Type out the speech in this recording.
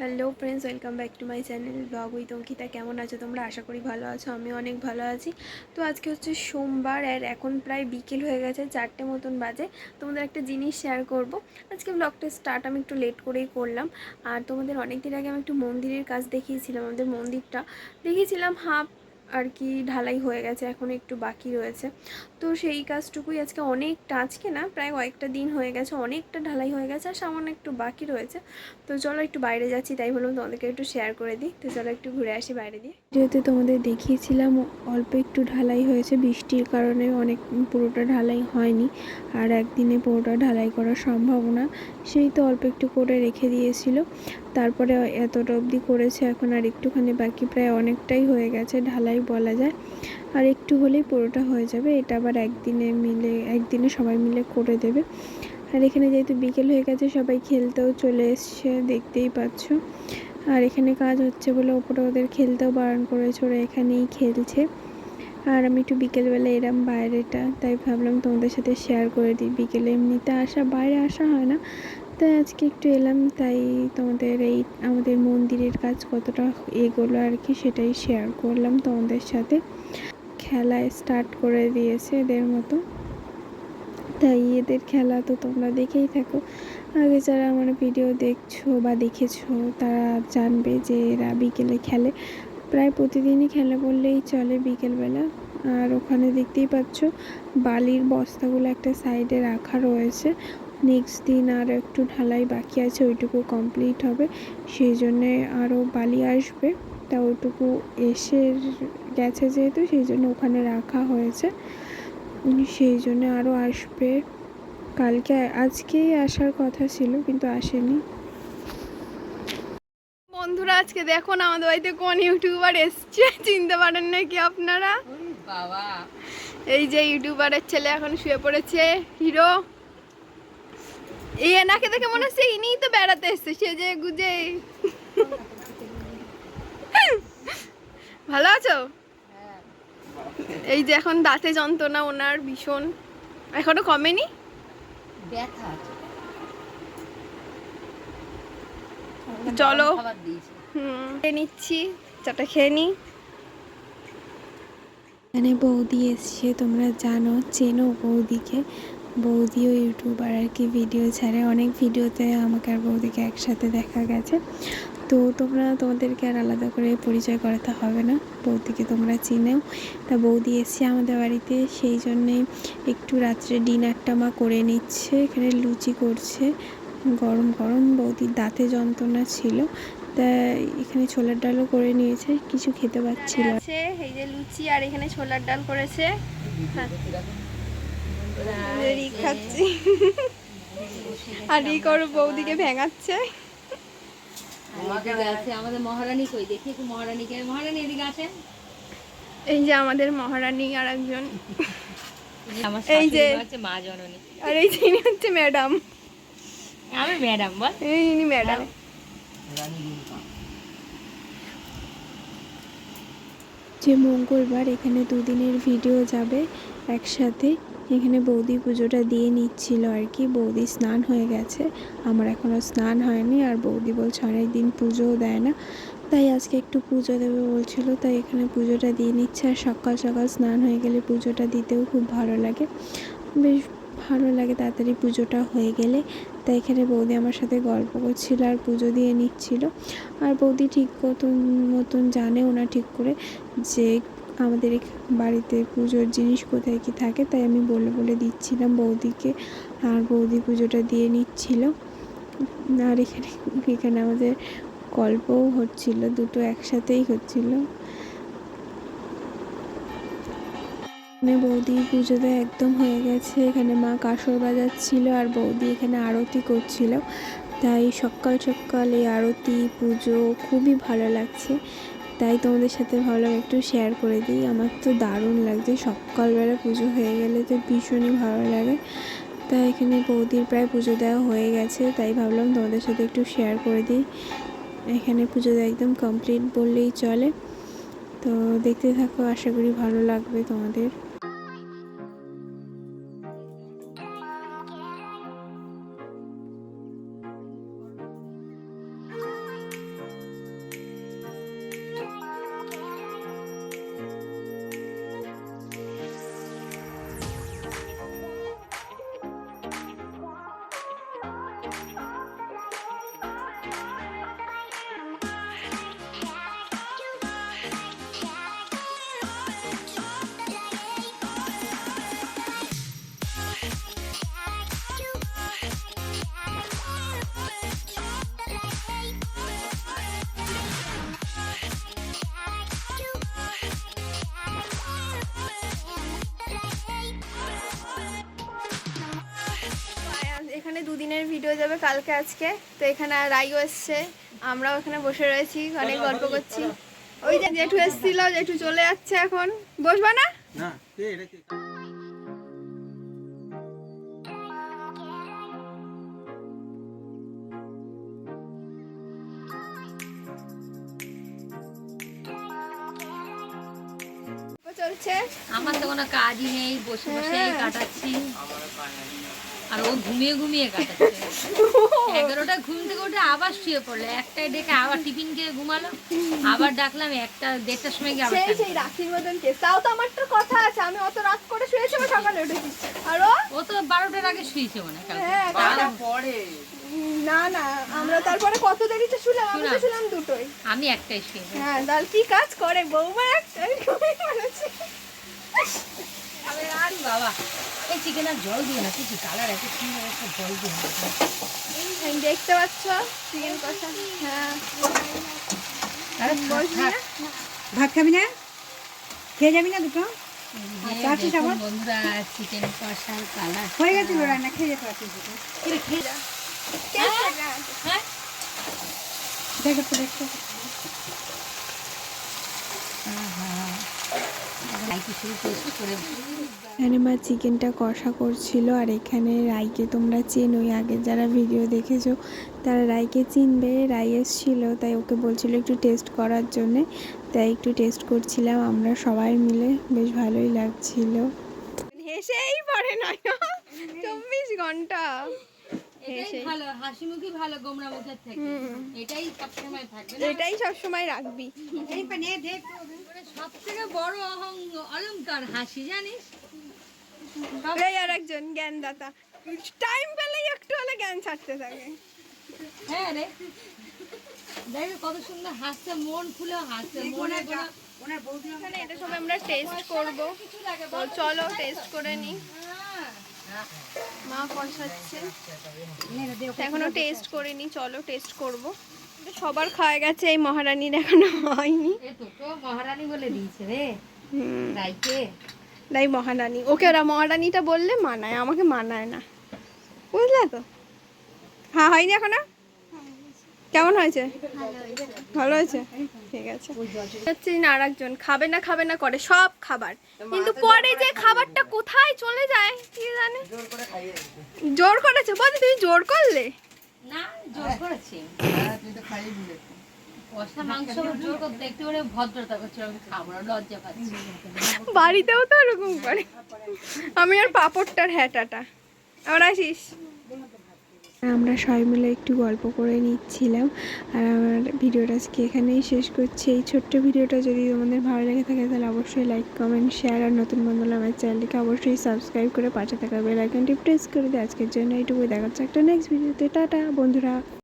Hello friends welcome back to my channel vlog with Ankita কেমন আছো তোমরা? আশা করি ভালো আছো আমি অনেক ভালো আছি। তো আজকে হচ্ছে সোমবার আর এখন প্রায় বিকেল হয়ে গেছে, চারটে মতন বাজে। তোমাদের একটা জিনিস শেয়ার করব। আজকে ব্লগটা স্টার্ট আমি একটু লেট করেই করলাম। আর তোমাদের অনেক দিন আগে আমি একটু মন্দিরের কাজ দেখিয়েছিলাম, আমাদের মন্দিরটা। দেখিয়েছিলাম হাফ আর কি ঢালাই হয়ে গেছে, এখন একটু বাকি রয়েছে। তো সেই কাজটুকুই আজকে অনেকটা আজকে না, প্রায় কয়েকটা দিন হয়ে গেছে, অনেকটা ঢালাই হয়ে গেছে আর সামান্য একটু বাকি রয়েছে। তো চলো একটু বাইরে যাচ্ছি, তাই বললাম তোমাদেরকে একটু শেয়ার করে দিই। তো চলো একটু ঘুরে আসি বাইরে দিয়ে। যেহেতু তোমাদের দেখিয়েছিলাম, অল্প একটু ঢালাই হয়েছে। বৃষ্টির কারণে অনেক পুরোটা ঢালাই হয়নি। আর একদিনে পুরোটা ঢালাই করার সম্ভাবনা, সেই তো অল্প একটু করে রেখে দিয়েছিল। তারপরে এতটা অবধি করেছে এখন, আর একটুখানি বাকি প্রায় অনেকটাই হয়ে গেছে ঢালাই বলা যায়। আর একটু হলেই পুরোটা হয়ে যাবে। এটা আবার একদিনে মিলে, একদিনে সবাই মিলে করে দেবে। আর এখানে যেহেতু বিকেল হয়ে গেছে, সবাই খেলতেও চলে এসছে, দেখতেই পাচ্ছ। আর এখানে কাজ হচ্ছে বলে ওপরে ওদের খেলতেও বারণ করেছে, ওরা এখানেই খেলছে। আর আমি একটু বিকেলবেলা এরম বাইরেটা, তাই ভাবলাম তোমাদের সাথে শেয়ার করে দিই। বিকেলে এমনিতে আসা, বাইরে আসা হয় না তাই আজকে একটু এলাম, তাই তোমাদের এই আমাদের মন্দিরের কাজ কতটা এগোলো আর কি সেটাই শেয়ার করলাম তোমাদের সাথে। খেলা স্টার্ট করে দিয়েছে এদের মতো। তাই এদের খেলা তো তোমরা দেখেই থাকো। আগে যারা আমার ভিডিও দেখছ বা দেখেছ, তারা জানবে যে এরা বিকেলে খেলে। প্রায় প্রতিদিনই খেলে বললেই চলে বিকেলবেলা। আর ওখানে দেখতেই পাচ্ছ, বালির বস্তাগুলো একটা সাইডে রাখা রয়েছে। নেক্সট দিন আর একটু ঢালাই বাকি আছে, ওইটুকু কমপ্লিট হবে। সেই জন্যে আরও বালি আসবে। তা ওইটুকু এসে গেছে যেহেতু, সেই জন্য ওখানে রাখা হয়েছে। সেই জন্য আরও আসবে। কালকে, আজকেই আসার কথা ছিল, কিন্তু আসেনি। বন্ধুরা, আজকে দেখুন আমাদের বাড়িতে কোন ইউটিউবার এসছে? চিনতে পারেন নাকি আপনারা? বাবা এই যে ইউটিউবারের ছেলে এখন শুয়ে পড়েছে, হিরো। এই এনাকে দেখে মনে হচ্ছে ইনিই তো বেড়াতে এসছে সেজে গুজে। ভালো আছো? এই যে এখন দাঁতে যন্ত্রণা ওনার ভীষণ। এখনও কমেনি? ব্যথা চলো। খাবার দিয়েছে। হুম খেয়ে নিচ্ছি চাটা খেয়ে নিই এখানে বৌদি এসছে তোমরা জানো চেনো বৌদিকে। বৌদিও ইউটিউবার আর কি ভিডিও ছাড়ে। অনেক ভিডিওতে আমাকে আর বৌদিকে একসাথে দেখা গেছে। তো তোমরা তোমাদেরকে আর আলাদা করে পরিচয় করাতে হবে না। বৌদিকে তোমরা চিনেও। তা বৌদি এসছে আমাদের বাড়িতে সেই জন্যে একটু রাত্রে ডিনারটা মা করে নিচ্ছে এখানে লুচি করছে। গরম গরম বৌদির দাঁতে যন্ত্রণা ছিল। তা এখানে ছোলার ডালও করে নিয়েছে কিছু খেতে পাচ্ছিল এই যে লুচি আর এখানে ছোলার ডাল করেছে। রি খাচ্ছি। আর ই করো বৌদিকে ভেঙাচ্ছে। আছে আমাদের মহারানী কই? দেখি একটু মহারানীকে মহারানী এদিকে আছে এই যে আমাদের মহারানী আর একজন। এই যে- মা জননী। আর এই যে হচ্ছে ম্যাডাম। আমি ম্যাডাম বল। এই ইনি ম্যাডাম। যে মঙ্গলবার এখানে দুদিনের ভিডিও যাবে একসাথে। এখানে বৌদি পুজোটা দিয়ে নিচ্ছিল আর কি। বৌদি স্নান হয়ে গেছে। আমার এখনও স্নান হয়নি আর বৌদি বলছে অনেক দিন পুজোও দেয় না। তাই আজকে একটু পুজো দেবে বলছিল। তাই এখানে পুজোটা দিয়ে নিচ্ছে আর সকাল সকাল স্নান হয়ে গেলে পুজোটা দিতেও খুব ভালো লাগে। বেশ ভালো লাগে তাড়াতাড়ি পুজোটা হয়ে গেলে। তাই এখানে বৌদি আমার সাথে গল্প করছিল আর পুজো দিয়ে নিচ্ছিল। আর বৌদি ঠিক মতন মতন জানেও না ঠিক করে যে আমাদের বাড়িতে পুজোর জিনিস কোথায় কি থাকে তাই আমি বলে বলে দিচ্ছিলাম বৌদিকে। আর বৌদি পুজোটা দিয়ে নিচ্ছিল। আর এখানে এখানে আমাদের গল্পও হচ্ছিল, দুটো একসাথেই হচ্ছিল। এখানে বৌদি পুজো পুজোতে একদম হয়ে গেছে, এখানে মা কাসর বাজাচ্ছিল আর বৌদি এখানে আরতি করছিল। তাই সকাল সকাল এই আরতি, পুজো খুবই ভালো লাগছে। তাই তোমাদের সাথে ভাবলাম একটু শেয়ার করে দিই। আমার তো দারুণ লাগছে। সকালবেলা পুজো হয়ে গেলে তো ভীষণই ভালো লাগে। তাই এখানে বৌদির প্রায় পুজো দেওয়া হয়ে গেছে। তাই ভাবলাম তোমাদের সাথে একটু শেয়ার করে দিই। এখানে পুজো দেওয়া একদম কমপ্লিট বললেই চলে। তো দেখতে থাকো, আশা করি ভালো লাগবে তোমাদের। ভিডিও যাবে কালকে আজকে। তো এখানে রাইও এসছে। আমরাও এখানে বসে রয়েছি অনেক গল্প করছি। ওই যে জেঠু এসেছিল জেঠু চলে যাচ্ছে এখন। বসবা না? না কে এটা কে? চলছে। আমার তো কোনো কাজই নেই বসে বসে। কাটাচ্ছি। আর ও ঘুমিয়ে ঘুমিয়ে কাটাচ্ছে। এগারোটা ঘুম থেকে উঠে আবার শুয়ে পড়ল। একটাই ডেকে আবার টিফিন খেয়ে ঘুমালো। আবার ডাকলাম একটা দেড়টার সময় গিয়ে আবার সেই সেই রাখির মতন কেস। তাও তো আমার তো কথা আছে আমি অত রাত করে শুয়েছি সকালে উঠেছি। আর ও? ও তো বারোটার আগে শুয়েছে মনে হয় কালকে। হ্যাঁ, তাও না না আমরা তারপরে কত দেরিতে শুলাম? আমি তো। শুলাম দুটোই। আমি একটাই শুয়েছি হ্যাঁ তাহলে কি কাজ করে? বৌমা একটাই ঘুমিয়ে পড়েছে। আমি আর বাবা এই চিকেন আর জল দিয়ে না কিছু কালার এত সুন্দর একটা জল দিয়ে না। এই দেখতে পাচ্ছ চিকেন কষা। হ্যাঁ? ভাত খাবি না? খেয়ে যাবি না দুটো? চামচ? বন্ধুরা চিকেন কষার কালার হয়ে গেছিল রান্না খেয়ে যেতে পারতিস দুটো। খেয়ে যা। Taste করে না? হ্যাঁ দেখ একটু। দেখতে লাইকি শুরু করেছি করে এখানে মা চিকেনটা কষা করছিল আর এখানে রাইকে তোমরা চেনোই। আগে যারা ভিডিও দেখেছ তারা রাইকে চিনবে রাই এসছিল তাই ওকে বলছিল একটু টেস্ট করার জন্যে। তাই একটু টেস্ট করছিলাম আমরা সবাই মিলে বেশ ভালোই লাগছিল। হেসেই পড়ে না চব্বিশ ঘণ্টা। এটাই ভালো হাসি মুখই ভালো গোমরা মুখের থেকে। এটাই সবসময় থাকবে এটাই সবসময় রাখবি। এই দেখ সব থেকে বড় অহং অলংকার হাসি জানিস? এই আর একজন জ্ঞানদাতা। টাইম পেলেই একটু হলে জ্ঞান ছাড়তে থাকে। হ্যাঁ রে। দেখো কত সুন্দর হাসছে মন খুলে হাসছে মনে এটা সব আমরা টেস্ট করব। চলো টেস্ট করে নিই হ্যাঁ। মা কষাচ্ছে। এখনও টেস্ট করিনি চলো টেস্ট করব। সবার খাওয়া গেছে এই মহারানীর এখনও হয়নি। মহারানী বলে দিয়েছে রে। রাইকে তাই মহারানী। ওকে ওরা মহারানীটা বললে মানায় আমাকে মানায় না। বুঝলে তো? হ্যাঁ হয়নি এখনও? কেমন হয়েছে? ভালো হয়েছে? ঠিক আছে। হচ্ছে না আর একজন খাবে না খাবে না করে সব খাবার। কিন্তু পরে যে খাবারটা কোথায় চলে যায় কি জানে? জোর করেছে। বল তুমি জোর করলে? না জোর করেছি। বাড়িতেও তো এরকম করে। আমি আর পাপড়টার হ্যাটাটা। আবার আসিস। আমরা সবাই মিলে একটু গল্প করে নিচ্ছিলাম। আর আমার ভিডিওটা আজকে এখানেই শেষ করছি। এই ছোট্ট ভিডিওটা যদি তোমাদের ভালো লেগে থাকে, তাহলে অবশ্যই লাইক কমেন্ট শেয়ার আর নতুন বন্ধু হলে আমার চ্যানেলটিকে অবশ্যই সাবস্ক্রাইব করে পাশে থাকা বেল আইকনটি প্রেস করে দিই আজকের জন্য এইটুকুই। দেখাচ্ছে একটা নেক্সট ভিডিওতে টাটা, বন্ধুরা।